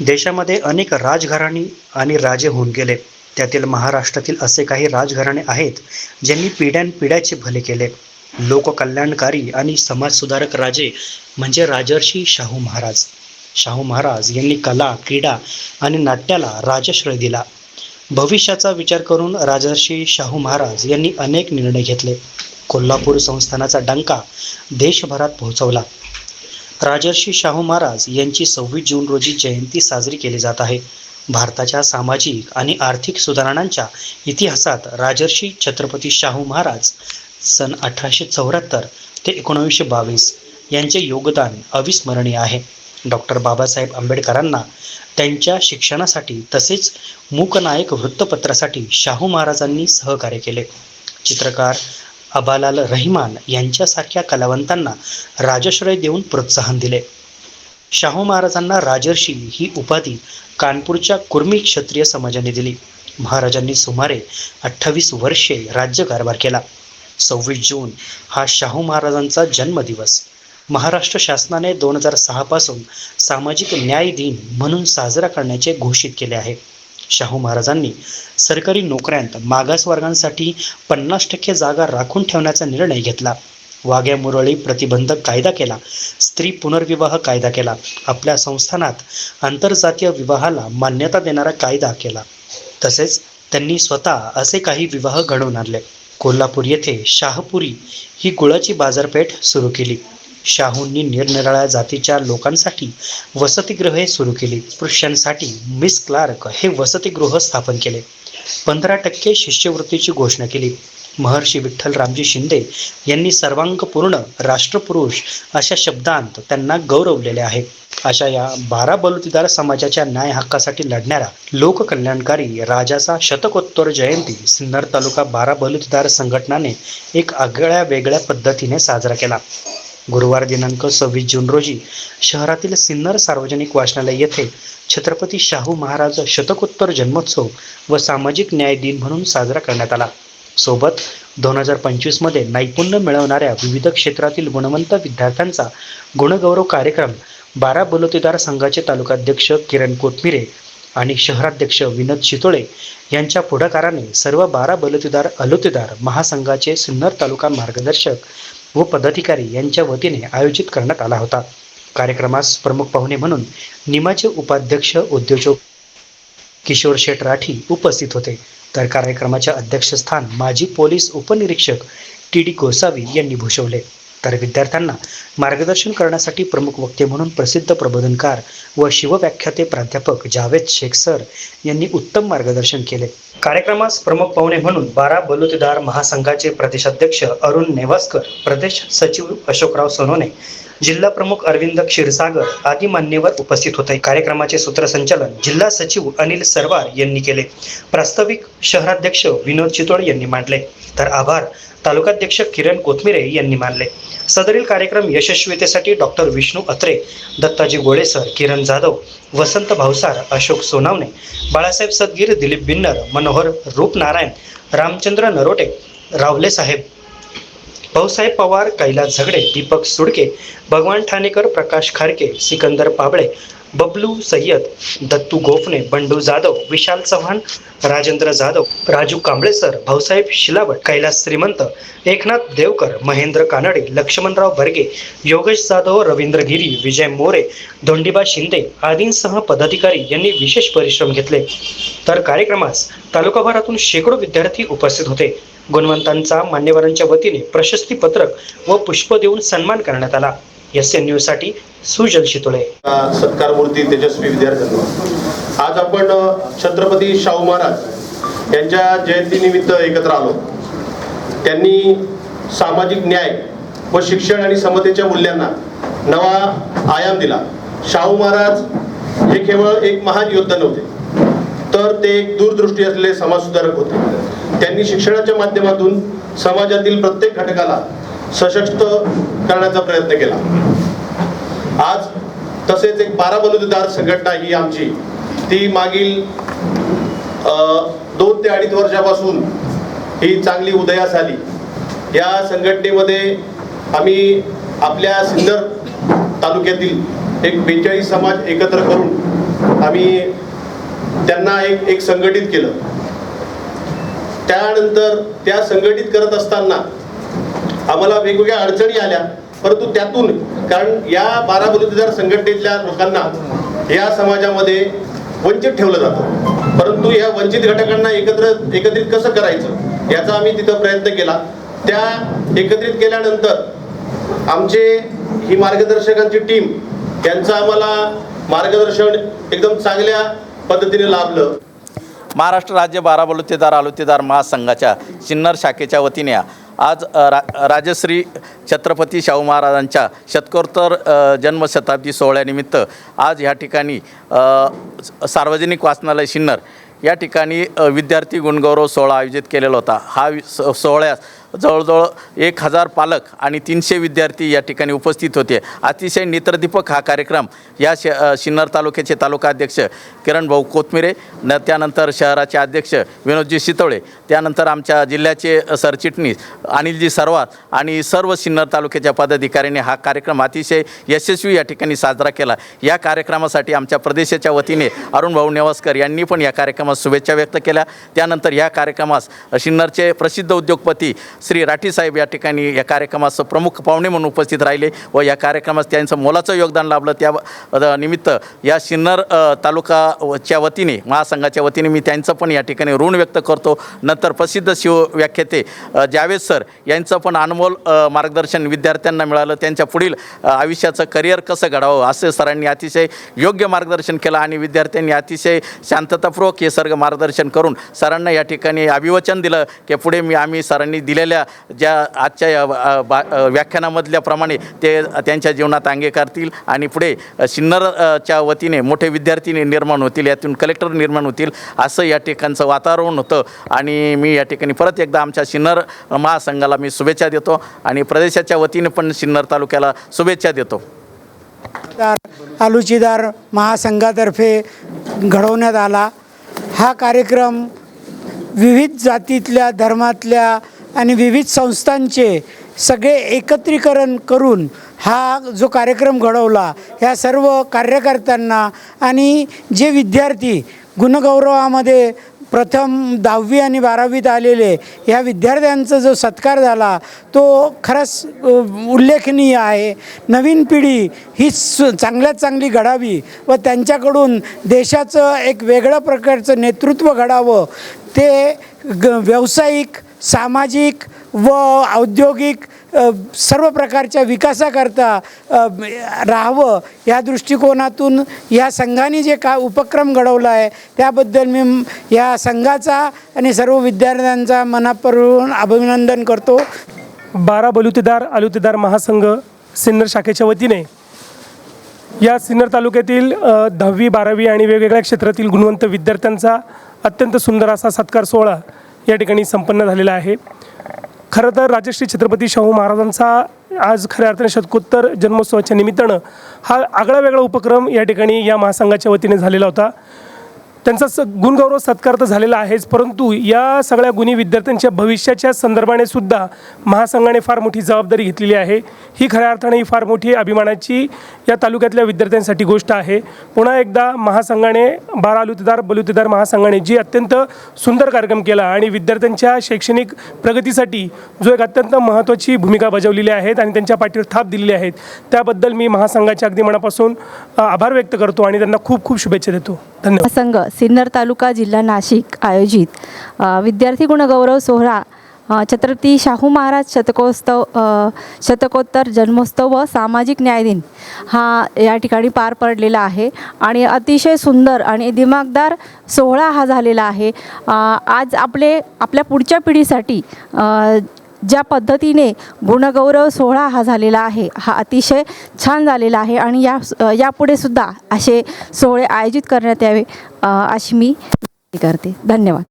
देशामध्ये अनेक राजघराणी आणि राजे होऊन गेले. त्यातील महाराष्ट्रातील असे काही राजघराणे आहेत ज्यांनी पिढ्यानपिढ्याचे भले केले. लोककल्याणकारी आणि समाजसुधारक राजे म्हणजे राजर्षी शाहू महाराज. शाहू महाराज यांनी कला क्रीडा आणि नाट्याला राजश्रय दिला. भविष्याचा विचार करून राजर्षी शाहू महाराज यांनी अनेक निर्णय घेतले. कोल्हापूर संस्थानाचा डंका देशभरात पोहोचवला. राजर्षी शाहू महाराज यांची सव्वीस जून रोजी जयंती साजरी केली जात आहे. भारताच्या सामाजिक आणि आर्थिक सुधारणांच्या इतिहासात राजर्षी छत्रपती शाहू महाराज सन अठराशे चौऱ्याहत्तर ते एकोणावीसशे बावीस यांचे योगदान अविस्मरणीय आहे. डॉक्टर बाबासाहेब आंबेडकरांना त्यांच्या शिक्षणासाठी तसेच मूकनायक वृत्तपत्रासाठी शाहू महाराजांनी सहकार्य केले. चित्रकार अबालाल रहिमान यांच्यासारख्या कलावंतांना राजश्रय देऊन प्रोत्साहन दिले. शाहू महाराजांना राजर्षी ही उपाधी कानपूरच्या कुर्मी क्षत्रिय समाजाने दिली. महाराजांनी सुमारे अठ्ठावीस वर्षे राज्यकारभार केला. सव्वीस जून हा शाहू महाराजांचा जन्मदिवस. महाराष्ट्र शासनाने दोन हजार सहापासून सामाजिक न्याय दिन म्हणून साजरा करण्याचे घोषित केले आहे. शाहू महाराजांनी सरकारी नोकऱ्यांत मागासवर्गांसाठी पन्नास टक्के जागा राखून ठेवण्याचा निर्णय घेतला. वाघ्या मुरळी प्रतिबंधक कायदा केला. स्त्री पुनर्विवाह कायदा केला. आपल्या संस्थानात आंतरजातीय विवाहाला मान्यता देणारा कायदा केला. तसेच त्यांनी स्वतः असे काही विवाह घडवून आणले. कोल्हापूर येथे शाहपुरी ही गुळाची बाजारपेठ सुरू केली. शाहूंनी निरनिराळ्या जातीच्या लोकांसाठी वसतिगृहे सुरू केली. पुरुषांसाठी मिस क्लार्क हे वसतिगृह स्थापन केले. पंधरा टक्के शिष्यवृत्तीची घोषणा केली. महर्षी विठ्ठल रामजी शिंदे यांनी सर्वांगपूर्ण राष्ट्रपुरुष अशा शब्दांत त्यांना गौरवलेले आहे. अशा या बारा बलुतेदार समाजाच्या न्याय हक्कासाठी लढणाऱ्या लोककल्याणकारी राजाचा शतकोत्तर जयंती सिन्नर तालुका बारा बलुतेदार संघटनाने एक आगळ्या वेगळ्या पद्धतीने साजरा केला. गुरुवार दिनांक सव्वीस जून रोजी शहरातील सिन्नर सार्वजनिक वाचनालय येथे छत्रपती शाहू महाराज शतकोत्तर जन्मोत्सव व सामाजिक न्याय दिन म्हणून साजरा करण्यात आला. सोबत दोन हजार पंचवीसमध्ये नैपुण्य मिळवणाऱ्या विविध क्षेत्रातील गुणवंत विद्यार्थ्यांचा गुणगौरव कार्यक्रम बारा बलुतेदार संघाचे तालुकाध्यक्ष किरण कोथमिरे आणि शहराध्यक्ष विनोद शितोळे यांच्या पुढाकाराने सर्व बारा बलुतेदार अलुतेदार महासंघाचे सिन्नर तालुका मार्गदर्शक व पदाधिकारी यांच्या वतीने आयोजित करण्यात आला होता. कार्यक्रमास प्रमुख पाहुणे म्हणून निमाचे उपाध्यक्ष उद्योजक किशोर शेठ राठी उपस्थित होते. तर कार्यक्रमाच्या अध्यक्षस्थान माजी पोलीस उपनिरीक्षक टी डी गोसावी यांनी भूषवले. तर विद्यार्थ्यांना मार्गदर्शन करण्यासाठी प्रमुख वक्ते म्हणून प्रसिद्ध प्रबोधनकार व शिवव्याख्याते प्राध्यापक जावेद शेख सर यांनी उत्तम मार्गदर्शन केले. कार्यक्रमास प्रमुख पाहुणे म्हणून बारा बलुतेदार महासंघाचे प्रदेशाध्यक्ष अरुण नेवासकर प्रदेश सचिव अशोकराव सोनोने जिल्हा प्रमुख अरविंद क्षीरसागर आदी मान्यवर उपस्थित होते. कार्यक्रमाचे सूत्रसंचालन जिल्हा सचिव अनिल सरवार यांनी केले. प्रास्ताविक शहराध्यक्ष विनोद चितोड यांनी मांडले. तर आभार तालुकाध्यक्ष किरण कोथमिरे यांनी मानले. सदरील कार्यक्रम यशस्वीतेसाठी डॉक्टर विष्णू अत्रे दत्ताजी गोळेसर किरण जाधव वसंत भावसार अशोक सोनावणे बाळासाहेब सदगीर दिलीप बिन्नर मनोहर रूपनारायण रामचंद्र नरोटे रावले साहेब भाऊसाहेब पवार कैलास झगडे दीपक सुडके भगवान ठाणेकर प्रकाश खारके सिकंदर पाबळे बबलू सय्यद दत्तू गोफणे बंडू जाधव विशाल चव्हाण राजेंद्र जाधव राजू कांबळेसर भाऊसाहेब शिलावट कैलास श्रीमंत एकनाथ देवकर महेंद्र कानडे लक्ष्मणराव बर्गे योगेश जाधव रवींद्र गिरी विजय मोरे धोंडीबा शिंदे आदींसह पदाधिकारी यांनी विशेष परिश्रम घेतले. तर कार्यक्रमास तालुकाभरातून शेकडो विद्यार्थी उपस्थित होते. गुणवंतांचा मान्यवरांच्या वतीने प्रशस्तीपत्रक व पुष्प देऊन सन्मान करण्यात आला. एस एन न्यूजसाठी सुजल शितोळे. सत्कारमूर्ती तेजस्वी विद्यार्थ्यांना आज आपण छत्रपती शाहू महाराज यांच्या जयंतीनिमित्त एकत्र आलो. त्यांनी सामाजिक न्याय व शिक्षण आणि समतेच्या मूल्यांना नवा आयाम दिला. शाहू महाराज हे केवळ एक महान योद्धा नव्हते तर ते एक दूरदृष्टी असलेले समाजसुधारक होते. त्यांनी शिक्षणाच्या माध्यमातून समाजातील प्रत्येक घटकाला सशक्त करण्याचा प्रयत्न केला. आज तसेच एक बारा बलुतेदार संघटना ही आमची. ती मागील दोन ते अडीच वर्षापासून ही चांगली उदयास आली. या संघटनेमध्ये आम्ही आपल्या सिन्नर तालुक्यातील एक बेचाळीस समाज एकत्र करून आम्ही त्यांना एक एक संघटित केलं. त्यानंतर त्या संघटित करत असताना आम्हाला वेगवेगळ्या अडचणी आल्या. परंतु त्यातून कारण या बारा बलुतेदार संघटनेतल्या लोकांना या समाजामध्ये वंचित ठेवलं जातं. परंतु या वंचित घटकांना एकत्र एकत्रित कसं करायचं याचा आम्ही तिथं प्रयत्न केला. त्या एकत्रित केल्यानंतर आमचे ही मार्गदर्शकांची टीम यांचं आम्हाला मार्गदर्शन एकदम चांगल्या पद्धतीने लाभलं. महाराष्ट्र राज्य बारा बलुतेदार आलुतेदार महासंघाच्या सिन्नर शाखेच्या वतीने आज रा राजश्री छत्रपती शाहू महाराजांच्या शतकोत्तर जन्मशताब्दी सोहळ्यानिमित्त आज ह्या ठिकाणी सार्वजनिक वाचनालय सिन्नर या ठिकाणी विद्यार्थी गुणगौरव सोहळा आयोजित केलेला होता. हा वि- स- सोहळ्यास जवळजवळ एक हजार पालक आणि तीनशे विद्यार्थी या ठिकाणी उपस्थित होते. अतिशय नेत्रदीपक हा कार्यक्रम या श सिन्नर तालुक्याचे तालुकाध्यक्ष किरण भाऊ कोथमिरे न त्यानंतर शहराचे अध्यक्ष विनोदजी शितवळे त्यानंतर आमच्या जिल्ह्याचे सरचिटणीस अनिलजी सरवार आणि सर्व सिन्नर तालुक्याच्या पदाधिकाऱ्यांनी हा कार्यक्रम अतिशय यशस्वी या ठिकाणी साजरा केला. या कार्यक्रमासाठी आमच्या प्रदेशाच्या वतीने अरुण भाऊ नेवासकर यांनी पण या कार्यक्रमास शुभेच्छा व्यक्त केल्या. त्यानंतर या कार्यक्रमास सिन्नरचे प्रसिद्ध उद्योगपती श्री राठी साहेब या ठिकाणी या कार्यक्रमास प्रमुख पाहुणे म्हणून उपस्थित राहिले व या कार्यक्रमास त्यांचं मोलाचं योगदान लाभलं. त्या निमित्त या सिन्नर तालुकाच्या वतीने महासंघाच्या वतीने मी त्यांचं पण या ठिकाणी ऋण व्यक्त करतो. नंतर प्रसिद्ध शिवव्याख्याते व्याख्याते जावेद सर यांचं पण अनमोल मार्गदर्शन विद्यार्थ्यांना मिळालं. त्यांच्या पुढील आयुष्याचं करिअर कसं घडावं असे सरांनी अतिशय योग्य मार्गदर्शन केलं आणि विद्यार्थ्यांनी अतिशय शांततापूर्वक हे सर्व मार्गदर्शन करून सरांना या ठिकाणी अभिवचन दिलं की पुढे मी आम्ही सरांनी आपल्या ज्या आजच्या या, बा- व्याख्यानामधल्याप्रमाणे ते त्यांच्या जीवनात अंगे करतील आणि पुढे सिन्नरच्या वतीने मोठे विद्यार्थी निर्माण होतील यातून कलेक्टर निर्माण होतील असं या ठिकाणचं वातावरण होतं. आणि मी या ठिकाणी परत एकदा आमच्या सिन्नर महासंघाला मी शुभेच्छा देतो आणि प्रदेशाच्या वतीने पण सिन्नर तालुक्याला शुभेच्छा देतो. आलुचीदार महासंघातर्फे घडवण्यात आला. हा कार्यक्रम विविध जातीतल्या धर्मातल्या आणि विविध संस्थांचे सगळे एकत्रीकरण करून हा जो कार्यक्रम घडवला ह्या सर्व कार्यकर्त्यांना आणि जे विद्यार्थी गुणगौरवामध्ये प्रथम दहावी आणि बारावीत आलेले ह्या विद्यार्थ्यांचा जो सत्कार झाला तो खरंच उल्लेखनीय आहे. नवीन पिढी ही सु चांगल्यात चांगली घडावी व त्यांच्याकडून देशाचं एक वेगळ्या प्रकारचं नेतृत्व घडावं ते ग व्यावसायिक सामाजिक व औद्योगिक सर्व प्रकारच्या विकासाकरता राहावं या दृष्टिकोनातून या संघाने जे का उपक्रम घडवला आहे त्याबद्दल मी या संघाचा आणि सर्व विद्यार्थ्यांचा मनापासून अभिनंदन करतो. बारा बलुतेदार आलुतेदार महासंघ सिन्नर शाखेच्या वतीने या सिन्नर तालुक्यातील दहावी बारावी आणि वेगवेगळ्या क्षेत्रातील गुणवंत विद्यार्थ्यांचा अत्यंत सुंदर असा सत्कार सोहळा या ठिकाणी संपन्न झालेला आहे. खरं तर राजश्री छत्रपती शाहू महाराजांचा आज खऱ्या अर्थाने शतकोत्तर जन्मोत्सवाच्या निमित्तानं हा आगळा वेगळा उपक्रम या ठिकाणी या महासंघाच्या वतीने झालेला होता. त्यांचा स गुणगौरव सत्कार तर झालेला आहेच परंतु या सगळ्या गुणी विद्यार्थ्यांच्या भविष्याच्या संदर्भाने सुद्धा महासंघाने फार मोठी जबाबदारी घेतलेली आहे. ही खऱ्या अर्थाने ही फार मोठी अभिमानाची या तालुक्यातल्या विद्यार्थ्यांसाठी गोष्ट आहे. पुन्हा एकदा महासंघाने बारा आलुतेदार बलुतेदार महासंघाने जी अत्यंत सुंदर कार्यक्रम केला आणि विद्यार्थ्यांच्या शैक्षणिक प्रगतीसाठी जो एक अत्यंत महत्त्वाची भूमिका बजावलेली आहेत आणि त्यांच्या पाठीवर थाप दिलेली आहेत त्याबद्दल मी महासंघाच्या अगदी मनापासून आभार व्यक्त करतो आणि त्यांना खूप खूप शुभेच्छा देतो. धन्यवाद. संघ सिन्नर तालुका जिल्हा नाशिक आयोजित. विद्यार्थी गुणगौरव सोहळा छत्रपती शाहू महाराज शतकोत्सव शतकोत्तर जन्मोत्सव व सामाजिक न्याय दिन हा या ठिकाणी पार पडलेला आहे. आणि अतिशय सुंदर आणि दिमागदार सोहळा हा झालेला आहे. आज आपले आपल्या पुढच्या पिढीसाठी ज्या पद्धतीने गुणगौरव सोहळा हा झालेला आहे हा अतिशय छान झालेला आहे आणि या यापुढे सुद्धा असे सोहळे आयोजित करण्यात यावे अशी मी करते. धन्यवाद.